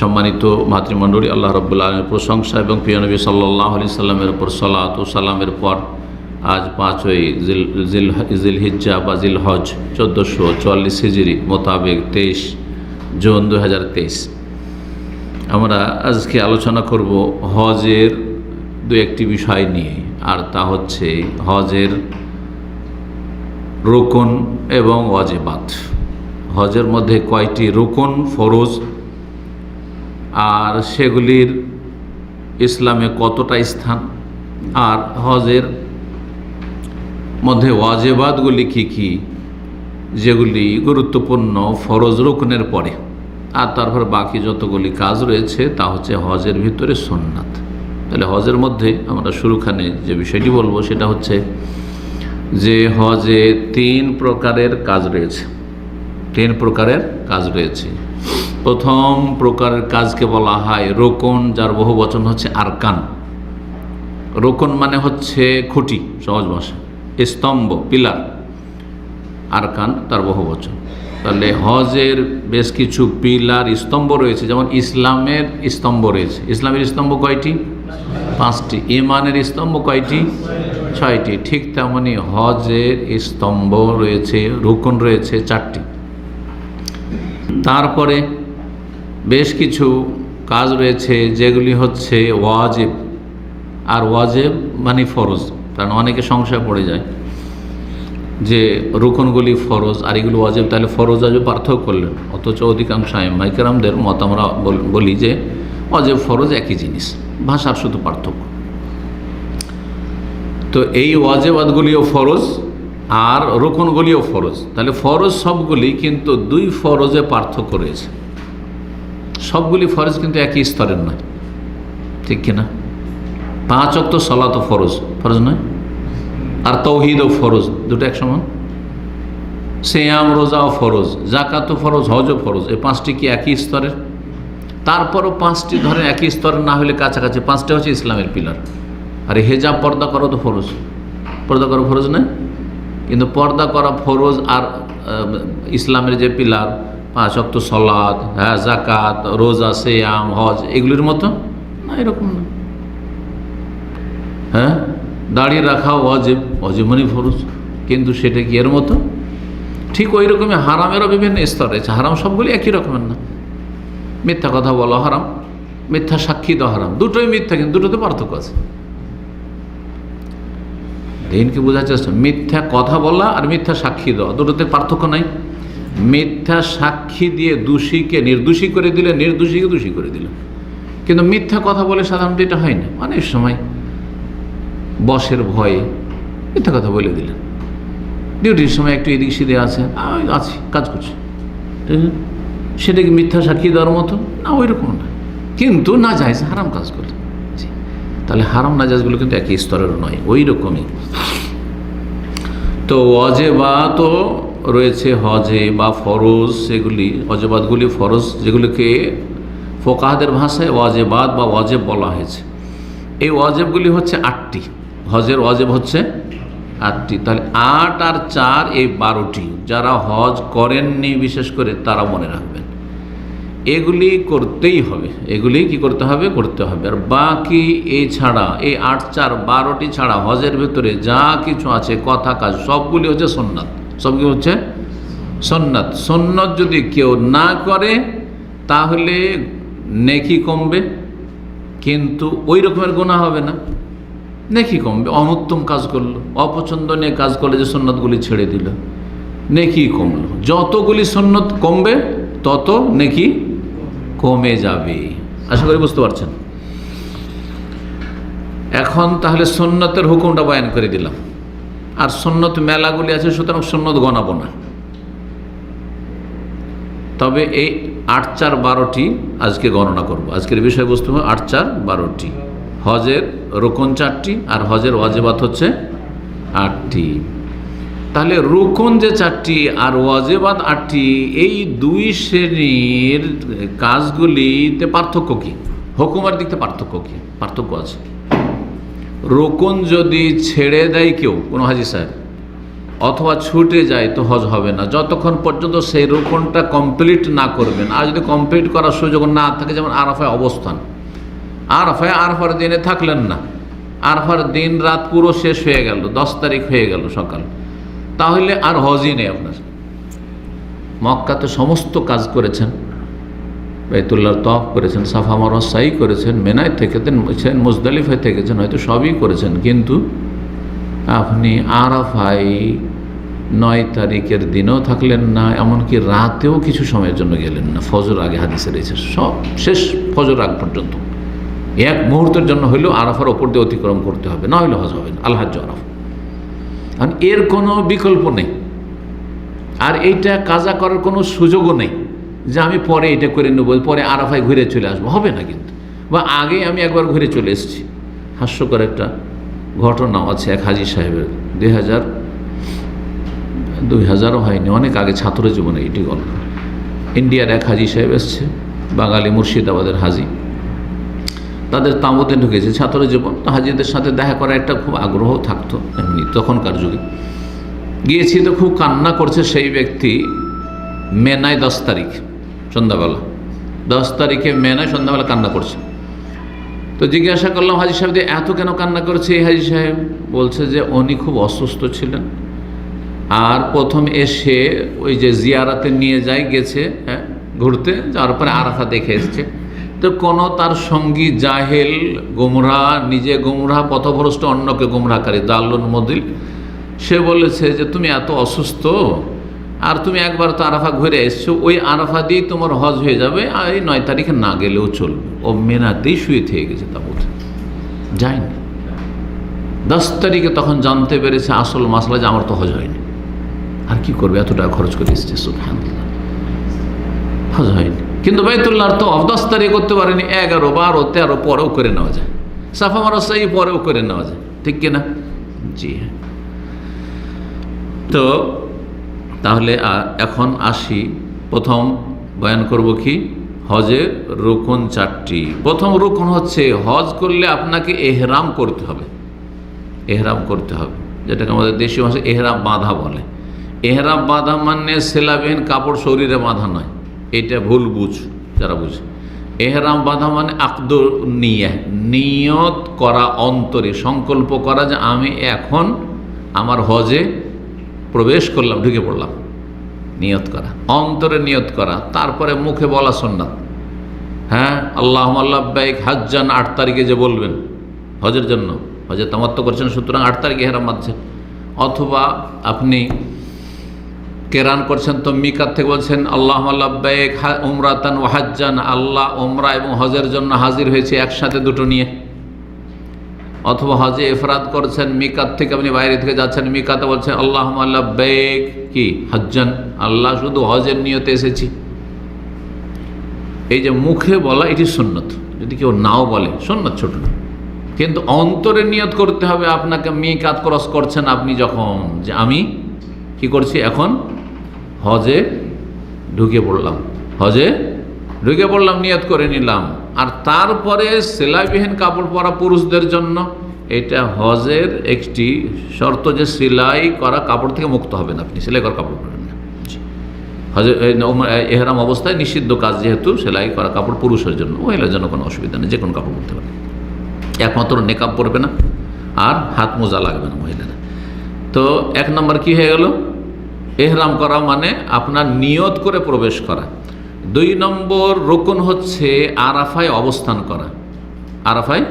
সম্মানিত মাতৃমণ্ডলী, আল্লাহ রব্বুল্লা আলমের প্রশংসা এবং প্রিয় নবী সাল্লাহ আলি সাল্লামের উপর সালাত ও সালামের পর আজ পাঁচই জিল জিল হিজ্জা বা জিল হজ চোদ্দোশো চুয়াল্লিশ হিজড়ি মোতাবেক তেইশ জুন দু হাজার তেইশ। আমরা আজকে আলোচনা করব হজের দু একটি বিষয় নিয়ে, আর তা হচ্ছে হজের রোকন এবং ওয়াজেবাত। হজের মধ্যে কয়টি রোকন ফরজ আর সেগুলির ইসলামে কতটা স্থান? আর হজের মধ্যে ওয়াজেবাদগুলি কী কী? যেগুলি গুরুত্বপূর্ণ ফরজ রুকনের পরে। আর তারপর বাকি যতগুলি কাজ রয়েছে, তা হচ্ছে হজের ভিতরে সোননাথ তাহলে হজের মধ্যে আমরা শুরুখানে যে বিষয়টি বলব, সেটা হচ্ছে যে হজে তিন প্রকারের কাজ রয়েছে। তিন প্রকারের কাজ রয়েছে। প্রথম প্রকারের কাজকে বলা হয় রোকন, যার বহু বচন হচ্ছে আরকান। রোকন মানে হচ্ছে খুঁটি, সহজ ভাষা স্তম্ভ, পিলার। আরকান, তার বহু বচন। তাহলে হজের বেশ কিছু পিলার, স্তম্ভ রয়েছে। যেমন ইসলামের স্তম্ভ রয়েছে। ইসলামের স্তম্ভ কয়টি? পাঁচটি। ইমানের স্তম্ভ কয়টি? ছয়টি। ঠিক তেমনি হজের স্তম্ভ রয়েছে, রোকন রয়েছে চারটি। তারপরে বেশ কিছু কাজ রয়েছে যেগুলি হচ্ছে ওয়াজেব। আর ওয়াজেব মানে ফরজ, কারণ অনেকে সংশয় পড়ে যায় যে রুকনগুলি ফরজ, আর এগুলো ওয়াজেব, তাহলে ফরজ আজও পার্থক্য করলেন অথচ অধিকাংশ মাইকেরামদের মত আমরা বলি যে অজেব ফরজ একই জিনিস, ভাষার শুধু পার্থক্য। তো এই ওয়াজেবাদগুলিও ফরজ আর রোকনগুলিও ফরজ। তাহলে ফরজ সবগুলি কিন্তু দুই ফরজে পার্থক্য রয়েছে। সবগুলি ফরজ কিন্তু একই স্তরের নয়। ঠিক কিনা পাঁচ অক্ত সলাত ফরজ। ফরজ নয়? আর তৌহিদ ও ফরজ, দুটো এক সমান? সেয়াম, রোজা ও ফরজ জাকাত ও ফরজ, হজ ও ফরজ, এই পাঁচটি কি একই স্তরের? তারপরও পাঁচটি ধরে একই স্তরের না হলে কাছাকাছি, পাঁচটা হচ্ছে ইসলামের পিলার। আর হেজাব পর্দা করো তো ফরজ। পর্দা করো ফরজ নয়? কিন্তু পর্দা করা ফরজ আর ইসলামের যে পিলার পাঁচ অক্ত সলাদ হ্যাঁ জাকাত রোজা, সেয়াম, হজ, এগুলির মতো? না, এরকম না। হ্যাঁ দাঁড়িয়ে রাখা অজেব অজেবনই ফরজ। কিন্তু সেটা কি এর মতো? ঠিক ওই রকমই হারামেরও বিভিন্ন স্তর রয়েছে। হারাম সবগুলি একই রকমের না। মিথ্যা কথা বলা হারাম, মিথ্যা সাক্ষী দেওয়া হারাম। দুটোই মিথ্যা, কিন্তু দুটোতে পার্থক্য আছে। দিনকে বোঝার চেষ্টা, মিথ্যা কথা বলা আর মিথ্যা সাক্ষী দেওয়া, দুটোতে পার্থক্য নাই। মিথ্যা সাক্ষী দিয়ে দোষীকে নির্দোষী করে দিলে, নির্দোষীকে দোষী করে দিল। কিন্তু মিথ্যা কথা বলে সাধারণত এটা হয় না। অনেক সময় বসের ভয়ে মিথ্যা কথা বলে দিলেন। ডিউটির সময় একটু এদিক সিদে আছে আছি, কাজ করছি। সেটা কি মিথ্যা সাক্ষী দেওয়ার মতো না ওই রকম না। কিন্তু না যায় হারাম কাজ করলে তাহলে হারাম নাজাজগুলো কিন্তু একই স্তরের নয় ওই রকমই তো অজেবাত রয়েছে হজে বা ফরজ সেগুলি অজেবাদগুলি ফরজ যেগুলিকে ফোকাহাদের ভাষায় ওয়াজেবাদ বা ওয়াজেব বলা হয়েছে। এই ওয়াজেবগুলি হচ্ছে আটটি। হজের ওয়াজেব হচ্ছে আটটি। তাহলে আট আর চার এই বারোটি, যারা হজ করেননি, বিশেষ করে তারা মনে রাখবেন। এগুলি করতেই হবে। এগুলি কি করতে হবে? করতে হবে। আর বাকি এই ছাড়া, এই আট, চার, বারোটি ছাড়া হজের ভেতরে যা কিছু আছে, কথা, কাজ, সবগুলি হচ্ছে সোননাথ সবগুলি হচ্ছে? সোননাথ সোননাথ যদি কেউ না করে, তাহলে নেকি কমবে, কিন্তু ওই রকমের গোনা হবে না। নেকি কমবে। অনুত্তম কাজ করল। অপছন্দনীয় কাজ করলে যে সন্ন্যতগুলি ছেড়ে দিল। নেকি কমলো। যতগুলি সন্ন্যত কমবে, তত নেকি কমে যাবে। আশা করি বুঝতে পারছেন? এখন তাহলে সন্ন্যতের হুকুমটা বয়ান করে দিলাম। আর সন্ন্যত মেলাগুলি আছে, সুতরাং সন্ন্যত গণাবো না। তবে এই আট চার বারোটি আজকে গণনা করব। আজকের বিষয়বস্তু আট চার বারোটি। হজের রোকন চারটি আর হজের ওয়াজেবাত হচ্ছে আটটি। তাহলে রোকন যে চারটি আর ওয়াজেবাত আটটি, এই দুই শ্রেণির কাজগুলিতে পার্থক্য কী? হুকুমের দিকতে পার্থক্য কী? পার্থক্য আছে। রোকন যদি ছেড়ে দেয় কেউ, কোনো হাজি সাহেব, অথবা ছুটে যায় তো হজ হবে না। যতক্ষণ পর্যন্ত সেই রোপণটা কমপ্লিট না করবেন, আর যদি কমপ্লিট করার সুযোগ না থাকে, যেমন আরাফায় অবস্থান। আরাফায়, আরফার দিনে থাকলেন না। আরফার দিন রাত পুরো শেষ হয়ে গেল, দশ তারিখ হয়ে গেল সকাল। তাহলে আর হজই নেই আপনার। মক্কাতে সমস্ত কাজ করেছেন। বাইতুল্লাহ তফ করেছেন, সাফা মরস সাই করেছেন, মেনায় থেকেছেন মুজদালিফায় থেকেছেন, হয়তো সবই করেছেন। কিন্তু আপনি আরাফাই নয় তারিখের দিনেও থাকলেন না, এমনকি রাতেও কিছু সময়ের জন্য গেলেন না। ফজর আগে হাদিসে রয়েছে, সব শেষ ফজর আগ পর্যন্ত। এক মুহূর্তের জন্য হইলেও আরাফার ওপর দিয়ে অতিক্রম করতে হবে, না হইলে হজ হবে না। আল্লাহ আরাফ। কারণ এর কোনো বিকল্প নেই। আর এইটা কাজা করার কোনো সুযোগও নেই। যে আমি পরে এটা করে নেব, পরে আরাফায় ঘুরে চলে আসব। হবে না কিন্তু। বা আগে আমি একবার ঘুরে চলে এসেছি। হাস্যকর একটা ঘটনা আছে এক হাজি সাহেবের। দুই হাজার দুই হাজারও হয়নি, অনেক আগে ছাত্র জীবনে এটি গল্প ইন্ডিয়ার এক হাজি সাহেব এসছে, বাঙালি মুর্শিদাবাদের হাজি। তাদের তাঁবুতে ঢুকেছে ছাত্র জীবন। তো হাজিদের সাথে দেখা করার একটা খুব আগ্রহ থাকতো এমনি তখনকার যুগে। গিয়েছি তো খুব কান্না করছে সেই ব্যক্তি মেনায় দশ তারিখ। সন্ধ্যাবেলা। দশ তারিখে মেনায় সন্ধ্যাবেলা কান্না করছে। তো জিজ্ঞাসা করলাম হাজি সাহেব দিয়ে এত কেন কান্না করছে? এই হাজি সাহেব বলছে যে উনি খুব অসুস্থ ছিলেন। আর প্রথম এসে ওই যে জিয়ারাতে নিয়ে যায়, গেছে হ্যাঁ ঘুরতে, যাওয়ার পরে আরাফা দেখে এসছে। তো কোনো তার সঙ্গী জাহেল গুমরা, নিজে গুমরা, পথভ্রষ্ট অন্যকে গুমরাকারী, দাল্লুন মদিল, সে বলেছে যে, তুমি এত অসুস্থ আর তুমি একবার তো আরাফা ঘুরে এসছো, ওই আরাফা দিয়েই তোমার হজ হয়ে যাবে, আর এই নয় তারিখে না গেলেও চলবে। ও মেনাতেই শুয়ে থেকে গেছে তাবুত। যায়নি। দশ তারিখে তখন জানতে পেরেছে আসল মাসলা যে আমার তো হজ হয়নি। আর কি করবে, এত টাকা খরচ করে এসছে সুফহান হজ হয়নি। কিন্তু বাইতুল্লাহর তো অফ দশ তারিখ করতে পারেনি, এগারো, বারো, তেরো, পরেও করে নেওয়া যায়। সাফা মারসাই পরেও করে নেওয়া যায়। ঠিক কিনা? জি হ্যাঁ। তো তাহলে এখন আসি। প্রথম বয়ান করব কি? হজের রোকন চারটি। প্রথম রোকন হচ্ছে, হজ করলে আপনাকে এহরাম করতে হবে। এহরাম করতে হবে। যেটাকে আমাদের দেশীয় ভাষায় এহরাম বাঁধা বলে। এহরাম বাঁধা মানে সেলাবিহীন কাপড় শরীরে বাঁধা নয়। এটা ভুল বুঝ, যারা বুঝে। এহরাম বাঁধা মানে আকদ নিয়া, নিয়ত করা অন্তরে। সংকল্প করা যে আমি এখন আমার হজে প্রবেশ করলাম, ঢুকে পড়লাম। নিয়ত করা। অন্তরে নিয়ত করা। তারপরে মুখে বলা সন্ন্যাত হ্যাঁ আল্লাহ আল্লাহবাইক হাজান আট তারিখে যে বলবেন, হজের জন্য। হজে তামাত্ম করছেন, সুতরাং আট তারিখে হেরাম বাঁধছেন। অথবা আপনি কেরান করছেন, তো মিকাত থেকে বলছেন আল্লাহ আল্লাহবাইক উমরাতান ও হাজ্জান। আল্লাহ ওমরা এবং হজের জন্য হাজির হয়েছে একসাথে দুটো নিয়ে। অথবা হজে এফরাদ করছেন, মিকাত থেকে আপনি বাইরে থেকে যাচ্ছেন, মিকাতে বলছেন আল্লাহ আল্লাহ বেগ কি? হজ্জান, আল্লাহ শুধু হজের নিয়তে এসেছি। এই যে মুখে বলা, এটি সুন্নত। যদি কেউ নাও বলে, সুন্নত ছোট না। কিন্তু অন্তরে নিয়ত করতে হবে, আপনাকে মিকাত ক্রস করছেন আপনি যখন। যে আমি কি করছি এখন? হজে ঢুকে পড়লাম। হজে ঢুকে পড়লাম, নিয়ত করে নিলাম। আর তারপরে সেলাইবিহীন কাপড় পরা পুরুষদের জন্য এটা হজের একটি শর্ত যে সেলাই করা কাপড় থেকে মুক্ত হবেন আপনি সেলাই করা কাপড় পরেন না। হজে এহরাম অবস্থায় নিষিদ্ধ কাজ যেহেতু সেলাই করা কাপড় পুরুষের জন্য মহিলার জন্য কোনো অসুবিধা নেই যে কোনো কাপড় পরতে পারে একমাত্র নেকাপ পরবে না আর হাত মোজা লাগবে না মহিলারা তো এক নম্বর কি হয়ে গেল? এহরাম করা মানে আপনার নিয়ত করে প্রবেশ করা। দুই নম্বর রোকন হচ্ছে আরাফায় অবস্থান করা। আরাফায়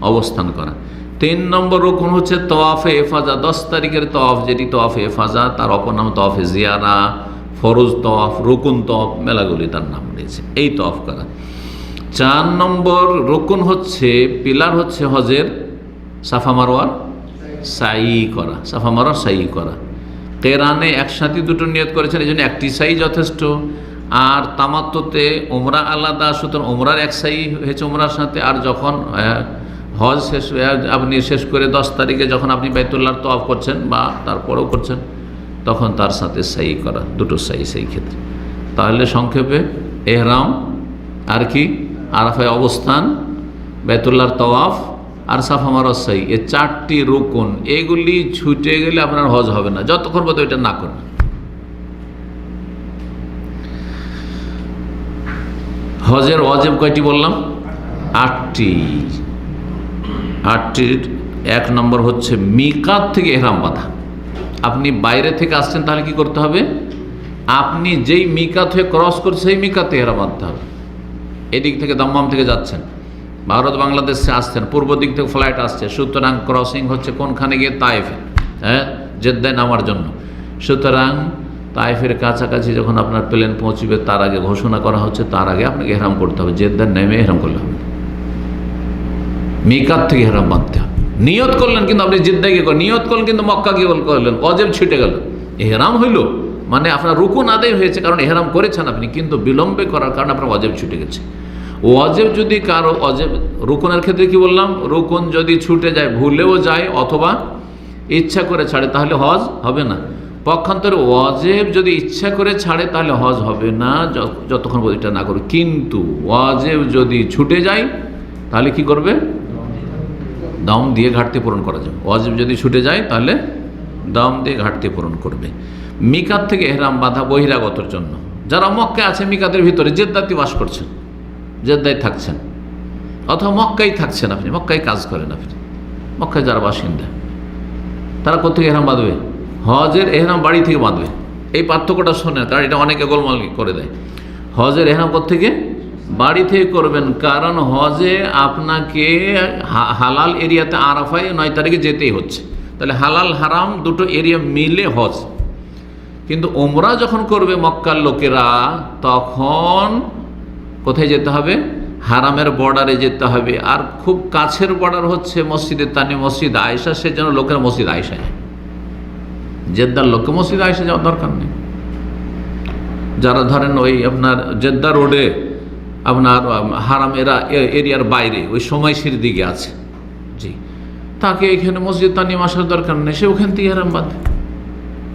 অবস্থান করা। তিন নম্বর রোকন হচ্ছে তওয়াফে এফাজা দশ তারিখের তওয়াফ যেটি তওয়াফে এফাজা তার অপর নাম তওয়াফে জিয়ারা, ফরোজ তওয়াফ রোকন তওয়াফ মেলাগুলি তার নাম রয়েছে এই তওয়াফ করা। চার নম্বর রোকন হচ্ছে, পিলার হচ্ছে হজের সাফা মারোয়ার সাই করা। সাফা মারোয়ার সাই করা। কেরানে একসাথে দুটো নিয়ত করেছেন, এই জন্য একটি সাই যথেষ্ট। আর তামাত্মতে ওমরা আলাদা সুতরাং ওমরার এক সাই হয়েছে ওমরার সাথে, আর যখন হজ শেষ আপনি শেষ করে দশ তারিখে যখন আপনি বাইতুল্লাহর তফ করছেন বা তারপরেও করছেন, তখন তার সাথে সাই করা, দুটো সাই, সেই ক্ষেত্রে। তাহলে সংক্ষেপে, এহরাম, আর কি? আরাফায় অবস্থান বেতুল্লার তওয়াফ, আর সাফা মারস সাই। এ চারটি রুকুন, এগুলি ছুটে গেলে আপনার হজ হবে না। যতক্ষণ পর্যন্ত এটা না করেন। হজের ওয়াজেব কয়টি বললাম? আটটি। আটটির এক নম্বর হচ্ছে মিকাত থেকে এহরাম বাঁধা। আপনি বাইরে থেকে আসছেন তাহলে কি করতে হবে? আপনি যেই মিকাত হয়ে ক্রস করছে সেই মিকাতে এহরাম বাঁধতে হবে। এদিক থেকে দমদম থেকে যাচ্ছেন। ভারত বাংলাদেশে আসছেন, পূর্ব দিক থেকে ফ্লাইট আসছে। সুতরাং ক্রসিং হচ্ছে কোনখানে গিয়ে তাইফে হ্যাঁ? জেদ্দায় নামার জন্য। সুতরাং তাইফের কাছাকাছি যখন আপনার প্লেন পৌঁছবে, তার আগে ঘোষণা করা হচ্ছে, তার আগে আপনাকে হেরাম করতে হবে। জেদ্দার নেমে হেরাম করলে হবে। মিকাত থেকে হেরাম বাঁধতে হবে। নিয়ত করলেন কিন্তু আপনি জিদ্দায় গিয়ে। নিয়ত করলেন কিন্তু মক্কা গিয়ে করলেন। অজেব ছিটে গেল। এহরাম হইল। মানে আপনার রুকুন আদায় হয়েছে, কারণ এহরাম করেছেন আপনি, কিন্তু বিলম্বে করার কারণে আপনার অজেব ছুটে গেছে। অজেব যদি কারও অজেব, রুকুনের ক্ষেত্রে কি বললাম? রুকুন যদি ছুটে যায়, ভুলেও যায় অথবা ইচ্ছা করে ছাড়ে, তাহলে হজ হবে না। পক্ষান্তরে ওয়াজেব যদি ইচ্ছা করে ছাড়ে, তাহলে হজ হবে না যতক্ষণ এটা না করবে কিন্তু ওয়াজেব যদি ছুটে যায়, তাহলে কি করবে? দম দিয়ে ঘাটতি পূরণ করা যাবে। ওয়াজিব যদি ছুটে যায়, তাহলে দম দিয়ে ঘাটতি পূরণ করবে। মিকাত থেকে এহরাম বাঁধা বহিরাগতর জন্য। যারা মক্কায় আছে, মিকাতের ভিতরে জেদ্দাতি বাস করছেন, জেদ্দায় থাকছেন। অথবা মক্কাই থাকছেন আপনি, মক্কায় কাজ করেন আপনি। মক্কায় যারা বাসিন্দা, তারা কোথেকে এহরাম বাঁধবে? হজের এহরাম বাড়ি থেকে বাঁধবে। এই পার্থক্যটা শোনেন, কারণ এটা অনেকে গোলমাল করে দেয়। হজের এহরাম থেকে বাড়ি থেকে করবেন, কারণ হজে আপনাকে হালাল এরিয়াতে আরাফায় নয় তারিখে যেতেই হচ্ছে। তাহলে হালাল, হারাম দুটো এরিয়া মিলে হজ। কিন্তু ওমরা যখন করবে মক্কার লোকেরা, তখন কোথায় যেতে হবে? হারামের বর্ডারে যেতে হবে। আর খুব কাছের বর্ডার হচ্ছে মসজিদে, তানি মসজিদ আয়সা সেজন্য লোকের মসজিদ আয়সা যায় জেদ্দার লোককে মসজিদ আয়সা যাওয়ার দরকার নেই। যারা ধরেন ওই আপনার জেদ্দা রোডে আপনার হারাম এরা এরিয়ার বাইরে, ওই সময়সির দিকে আছে। জি। তাকে এখানে মসজিদ তানিম আসার দরকার নেই, সে ওখান থেকে হারাম বাদ।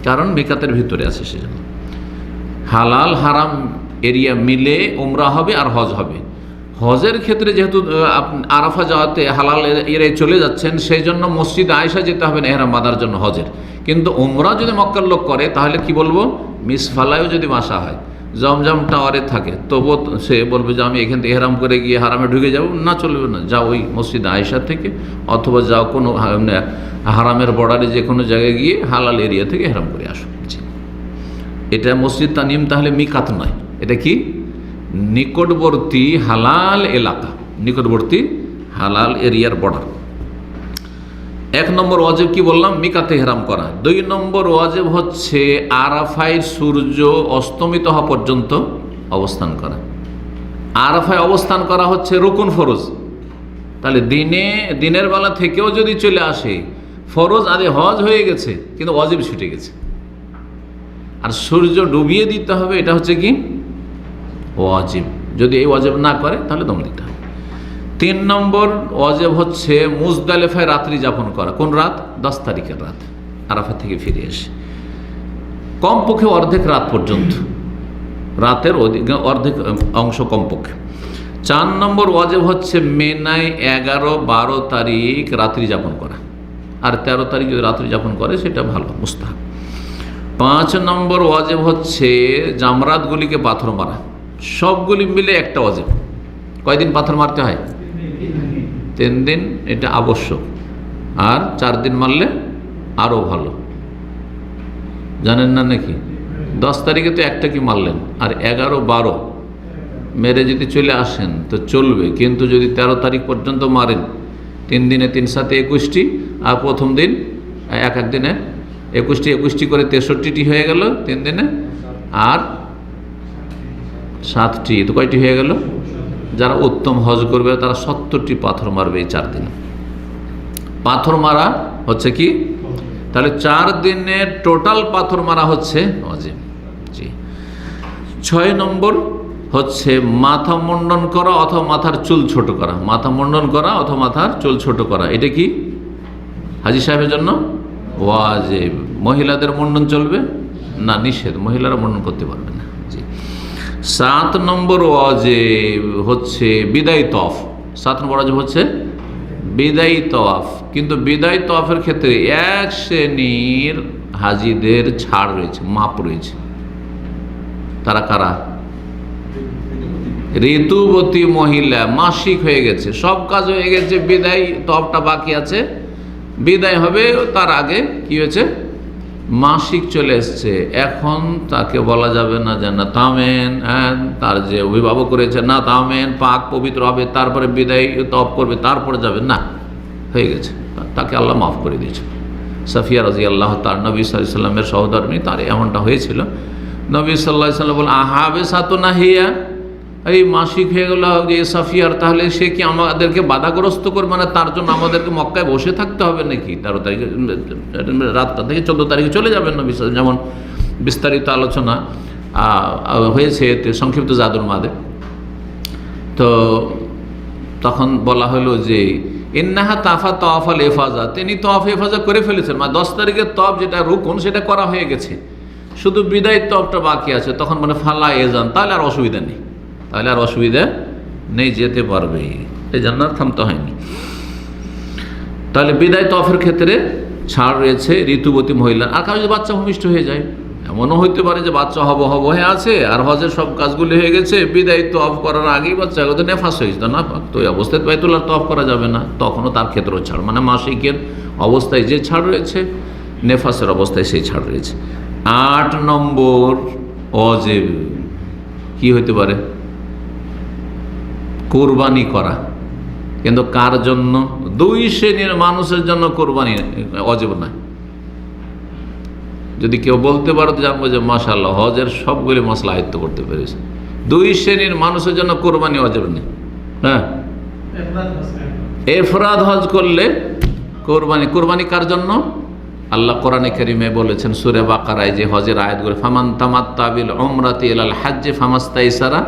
কারণ মিকাতের ভিতরে আছে সেজন্য হালাল, হারাম এরিয়া মিলে উমরা হবে আর হজ হবে। হজের ক্ষেত্রে যেহেতু আরাফা যাওয়াতে হালাল এরিয়ায় চলে যাচ্ছেন, সেই জন্য মসজিদ আয়সা যেতে হবে না, এহরাম বাঁধার জন্য হজের। কিন্তু উমরা যদি মক্কার লোক করে, তাহলে কি বলব? মিসফালায়ও যদি বাসা হয়, জমজম টাওয়ারে থাকে, তবুও সে বলবে যে আমি এখান থেকে এহরাম করে গিয়ে হারামে ঢুকে যাব। না, চলবে না। যাও ওই মসজিদ আয়সা থেকে, অথবা যাও কোনো হা- হারামের বর্ডারে যে কোনো জায়গায় গিয়ে হালাল এরিয়া থেকে হেরাম করে আসো। এটা মসজিদ তানিম তাহলে মিকাত নয়। এটা কি? নিকটবর্তী হালাল এলাকা। নিকটবর্তী হালাল এরিয়ার বর্ডার। এক নম্বর ওয়াজেব কি বললাম? মিকাতে হেরাম করা। দুই নম্বর ওয়াজেব হচ্ছে আরাফায় সূর্য অস্তমিত হওয়া পর্যন্ত অবস্থান করা। আরাফায় অবস্থান করা হচ্ছে রুকুন ফরজ। তাহলে দিনে, দিনের বেলা থেকেও যদি চলে আসে, ফরজ আদে হজ হয়ে গেছে, কিন্তু ওয়াজিব ছুটে গেছে। আর সূর্য ডুবিয়ে দিতে হবে, এটা হচ্ছে কি? ওয়াজিব। যদি এই ওয়াজিব না করে, তাহলে দম দিতে হবে। তিন নম্বর ওয়াজেব হচ্ছে মুজদালেফায় রাত্রি যাপন করা। কোন রাত? দশ তারিখের রাত। আরাফা থেকে ফিরে এসে। কমপক্ষে অর্ধেক রাত পর্যন্ত। রাতের অধিক অর্ধেক অংশ কমপক্ষে। চার নম্বর ওয়াজেব হচ্ছে মেনায় এগারো বারো তারিখ রাত্রি যাপন করা। আর তেরো তারিখ যদি রাত্রি যাপন করে, সেটা ভালো, মুস্তাহাব। পাঁচ নম্বর ওয়াজেব হচ্ছে জামরাতগুলিকে পাথর মারা। সবগুলি মিলে একটা ওয়াজেব। কয়দিন পাথর মারতে হয়? তিন দিন এটা আবশ্যক। আর চার দিন মারলে আরও ভালো। জানেন না নাকি? দশ তারিখে তো একটা কি মারলেন? আর এগারো, বারো মেরে যদি চলে আসেন তো চলবে। কিন্তু যদি তেরো তারিখ পর্যন্ত মারেন, তিন দিনে তিন সাথে একুশটি, আর প্রথম দিন এক এক দিনে একুশটি একুশটি করে তেষট্টিটি হয়ে গেল তিন দিনে, আর সাতটি তো কয়টি হয়ে গেল? যারা উত্তম হজ করবে, তারা সত্তরটি পাথর মারবে এই চার দিনে। পাথর মারা হচ্ছে কি? তাহলে চার দিনে টোটাল পাথর মারা হচ্ছে অজিব জি। ছয় নম্বর হচ্ছে মাথা মুন্ডন করা অথবা মাথার চুল ছোট করা। মাথা মুন্ডন করা অথবা মাথার চুল ছোট করা, এটা কি? হাজি সাহেবের জন্য? ওয়াজেব। মহিলাদের মুন্ডন চলবে? না, নিষেধ। মহিলারা মুন্ডন করতে পারবে সাত নম্বর ওয়াজেব হচ্ছে বিদায় তফ সাত নম্বর ওয়াজেব হচ্ছে বিদায়ী তফ কিন্তু বিদায়ী তফের ক্ষেত্রে এক শ্রেণির হাজিদের ছাড় রয়েছে, মাপ রয়েছে। তারা কারা? ঋতুবতী মহিলা, মাসিক হয়ে গেছে, সব কাজ হয়ে গেছে, বিদায় তফটা বাকি আছে। বিদায় হবে, তার আগে কি হয়েছে? মাসিক চলে এসছে। এখন তাকে বলা যাবে না যে, না তামেন হ্যাঁ তার যে অভিভাবক করেছে না তামেন পাক পবিত্র হবে, তারপরে বিদায় তপ করবে, তারপরে যাবে। না, হয়ে গেছে। তাকে আল্লাহ মাফ করে দিয়েছে। সাফিয়া রাজি আল্লাহ তার নবী সাল্লামের সহধর্মী তার এমনটা হয়েছিল। নবী সাল্লাহ সাল্লাম বলেন আহাবে সাতো না হিয়া এই মাসিক হয়ে গেল, যে সাফিয়ার, তাহলে সে কি আমাদেরকে বাধাগ্রস্ত করবে? মানে তার জন্য আমাদেরকে মক্কায় বসে থাকতে হবে নাকি? তেরো তারিখে, রাতটা থেকে চোদ্দ তারিখে চলে যাবেন না বিশ্বাস যেমন বিস্তারিত আলোচনা হয়েছে সংক্ষিপ্ত জাদুর মাদে। তো তখন বলা হলো যে, ইন্নাহা তাফা তফাল এফাজা তিনি তফ এফাজা করে ফেলেছেন। মানে দশ তারিখের তফ যেটা রুকুন, সেটা করা হয়ে গেছে। শুধু বিদায় তফটা বাকি আছে। তখন মানে ফালা এজান, তাহলে আর অসুবিধা নেই। তাহলে আর অসুবিধা নেই, যেতে পারবে। এই জন্য থামতে হয়নি। তাহলে বিদায় তফের ক্ষেত্রে ছাড় রয়েছে, ঋতুবতী মহিলা। আর কারও যদি বাচ্চা ভূমিষ্ঠ হয়ে যায়, এমনও হইতে পারে যে বাচ্চা হব হব হয়ে আছে, আর হজের সব কাজগুলি হয়ে গেছে, বিদায় তফ করার আগেই বাচ্চা তো নেফাস হয়ে যেত। না, তো ওই অবস্থায় বাইতুল্লাহ তফ করা যাবে না। তখনও তার ক্ষেত্রেও ছাড়। মানে মাসিকের অবস্থায় যে ছাড় রয়েছে, নেফাসের অবস্থায় সেই ছাড় রয়েছে। আট নম্বর অজেব। কি হইতে পারে? কোরবানি করা। কিন্তু কার জন্য? দুই শ্রেণির মানুষের জন্য কোরবানি অজেব নয়। যদি কেউ বলতে পারো জানব যে মাসাল্লাহ হজের সবগুলি মশলা আয়ত্ত করতে পেরেছে। দুই শ্রেণির মানুষের জন্য কোরবানি অজেব নেই হ্যাঁ? এফরাদ হজ করলে কোরবানি কোরবানি কার জন্য? আল্লাহ কোরআনে করিমে বলেছেন, সুরে বাকারায় যে হজের আয়াত করে ফামান তামাত্তাবিল অমরাতি এলাল হাজ্জে ফামাস্তাইসারা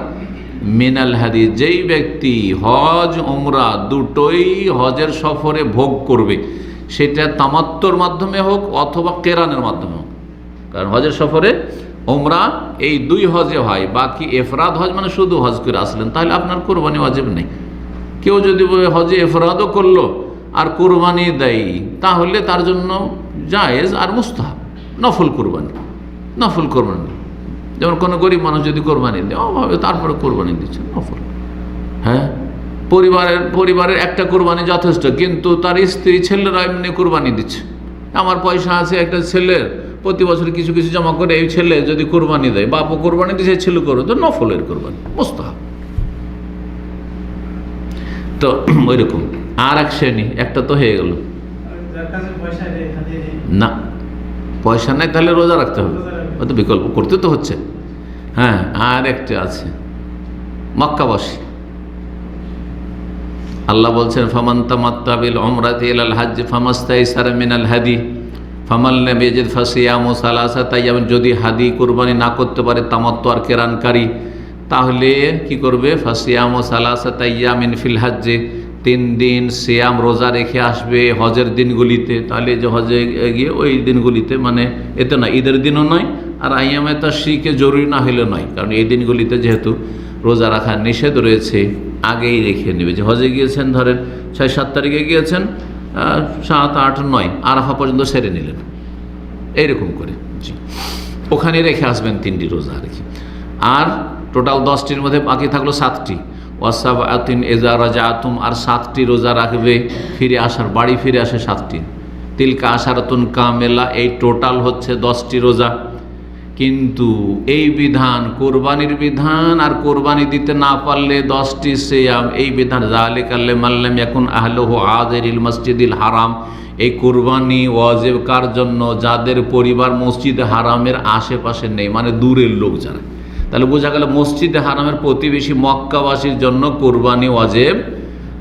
মিনাল হাদি যেই ব্যক্তি হজ ওমরা দুটোই হজের সফরে ভোগ করবে, সেটা তামাত্তর মাধ্যমে হোক অথবা কেরানের মাধ্যমে হোক। কারণ হজের সফরে ওমরা এই দুই হজে হয়, বাকি এফরাদ হজ মানে শুধু হজ করে আসলেন, তাহলে আপনার কোরবানি অজেব নেই। কেউ যদি হজে এফরাদও করল আর কোরবানি দেয়, তাহলে তার জন্য জায়েজ আর মুস্তাহাব, নফল কোরবানি নফল কোরবানি। যেমন কোনো গরিব মানুষ যদি কোরবানি দেয় অভাবে তারপরে কোরবানি দিচ্ছে নফল হ্যাঁ? পরিবারের পরিবারের একটা কোরবানি যথেষ্ট কিন্তু তার স্ত্রী ছেলেরা এমনি কোরবানি দিচ্ছে। আমার পয়সা আছে একটা ছেলের প্রতি বছর কিছু কিছু জমা করে এই ছেলে যদি কোরবানি দেয় বাপও কোরবানি দিচ্ছে ছেলে করবে তো নফলের কোরবানি মোস্তাহাব তো ওই রকম আর এক শ্রেণি একটা তো হয়ে গেল। না পয়সা নাই তাহলে রোজা রাখতে হবে। হয়তো বিকল্প করতে তো হচ্ছে। হ্যাঁ আর একটা আছে। মক্কাবাসী আল্লাহ বলছেন, ফামান তামাত্তাবিল অমরাতি আল হাজ ফামাস্তাই সারা মিনাল হাদি ফামাল্লা বেজেদ ফাসিয়ামো সালাসা তাই যেমন যদি হাদি কোরবানি না করতে পারে তামাত্ত আর কেরানকারী, তাহলে কি করবে? ফাসিয়ামো সালাসা তাইয়ামিন ফিল হাজ্জে তিন দিন সিয়াম রোজা রেখে আসবে হজের দিনগুলিতে, তাহলে যে হজে গিয়ে ওই দিনগুলিতে মানে এতে না ঈদের দিনও নয়, আর আইয়ামে তার শিখে জরুরি না হলে নয়, কারণ এই দিনগুলিতে যেহেতু রোজা রাখা নিষেধ রয়েছে, আগেই রেখে নেবে। যে হজে গিয়েছেন, ধরেন ছয়, সাত তারিখে গিয়েছেন সাত, আট, নয়, আরাফা পর্যন্ত সেরে নিলেন। এইরকম করে, জি। ওখানে রেখে আসবেন তিনটি রোজা আর কি আর টোটাল দশটির মধ্যে বাকি থাকল সাতটি। ওয়াসাব আতিন এজা রাজা আতুম আর সাতটি রোজা রাখবে, ফিরে আসার, বাড়ি ফিরে আসে সাতটি। তিলকা আসারাতুন কামেলা, এই টোটাল হচ্ছে দশটি রোজা। কিন্তু এই বিধান, কোরবানির বিধান, আর কোরবানি দিতে না পারলে দশটি সেয়াম, এই বিধান জালে কাল্লে মাল্লাম এখন আহলহ আদের ইল মসজিদিল হারাম। এই কোরবানি ওয়াজেব কার জন্য? যাদের পরিবার মসজিদে হারামের আশেপাশে নেই মানে দূরের লোক যারা। তাহলে বোঝা গেল মসজিদে হারামের প্রতিবেশী মক্কাবাসীর জন্য কোরবানি ওয়াজেব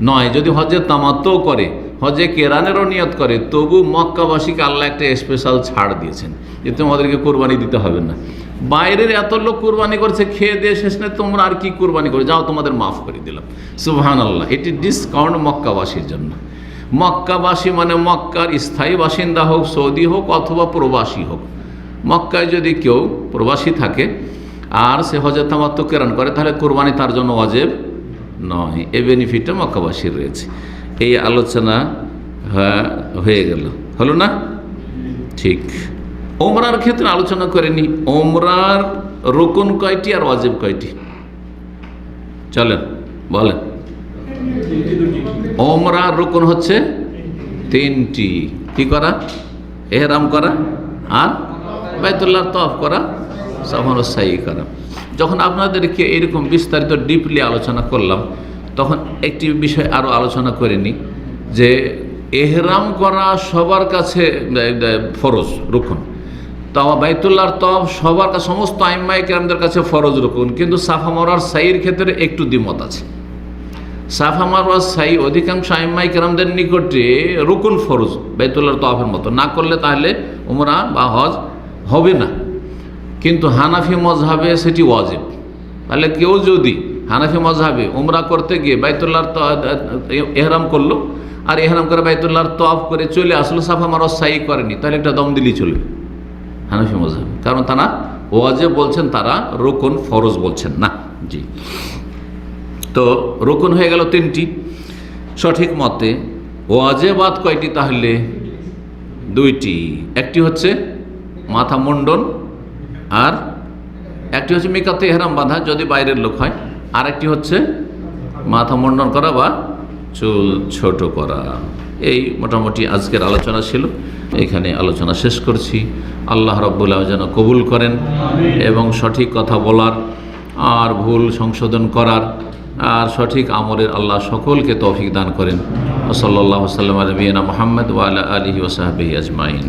নয়। যদি হজের তামাত্মও করে, হজে কেরানেরও নিয়ত করে, তবু মক্কাবাসীকে আল্লাহ একটা স্পেশাল ছাড় দিয়েছেন যে তোমাদেরকে কোরবানি দিতে হবে না। বাইরের এত লোক কোরবানি করছে, খেয়ে দিয়ে শেষ নেই, তোমরা আর কি কোরবানি করে যাও, তোমাদের মাফ করে দিলাম। সুবহান আল্লাহ এটি ডিসকাউন্ট মক্কাবাসীর জন্য। মক্কাবাসী মানে মক্কার স্থায়ী বাসিন্দা হোক, সৌদি হোক অথবা প্রবাসী হোক। মক্কায় যদি কেউ প্রবাসী থাকে আর সে হজের তামাত্ম কেরান করে তাহলে কোরবানি তার জন্য অজেব নয়। এ বেনিফিটটা মক্কাবাসীর রয়েছে। এই আলোচনা হ্যাঁ, হয়ে গেল। হলো না? ঠিক। ওমরার ক্ষেত্রে আলোচনা করেনি। ওমরার রোকন কয়টি আর অজেব কয়টি? চলেন বলেন। ওমরার রোকন হচ্ছে তিনটি। কি করা? এহরাম করা আর বাইতুল্লাহ তফ করা সামান সাই করা। যখন আপনাদেরকে এরকম বিস্তারিত ডিপলি আলোচনা করলাম, তখন একটি বিষয় আরও আলোচনা করে নিই, যে এহরাম করা সবার কাছে ফরজ রুকন। তাও বাইতুল্লাহর তফ সবার কাছে সমস্ত আইম্মাই কেরামদের কাছে ফরজ রুকুন। কিন্তু সাফা মরার সাইয়ের ক্ষেত্রে একটু দ্বিমত আছে। সাফা মারওয়া সাই অধিকাংশ আইম্মাই কেরামদের নিকটে রুকুন ফরজ, বাইতুল্লাহর তফের মতো। না করলে তাহলে উমরা বা হজ হবে না। কিন্তু হানাফি মজহাবে সেটি ওয়াজেব। তাহলে কেউ যদি হানাফি মজহাবে উমরা করতে গিয়ে বাইতুল্লাহর এহরাম করল, আর এহরাম করে বাইতুল্লাহর তফ করে চলে আসলো, সাফা মারওয়া সাই করেনি, তাহলে একটা দম দিলেই চলবে হানাফি মজহাব। কারণ তারা ওয়াজেব বলছেন, তারা রোকন ফরজ বলছেন। না, জি। তো রোকন হয়ে গেল তিনটি। সঠিক মতে ওয়াজেবাত কয়টি তাহলে? দুইটি। একটি হচ্ছে মাথা মুন্ডন আর একটি হচ্ছে মেকাতে এহরাম বাঁধা যদি বাইরের লোক হয় আর একটি হচ্ছে মাথা মুন্ডন করা বা চুল ছোট করা। এই মোটামুটি আজকের আলোচনা ছিল। এখানে আলোচনা শেষ করছি। আল্লাহ রব্বুল্লাহ যেন কবুল করেন এবং সঠিক কথা বলার আর ভুল সংশোধন করার আর সঠিক আমলের আল্লাহ সকলকে তৌফিক দান করেন। ও সাল্লাহ সাল্লাম আলমিনা মোহাম্মদ ওয়ালা আলহি ওসাহাবি আজমাইন।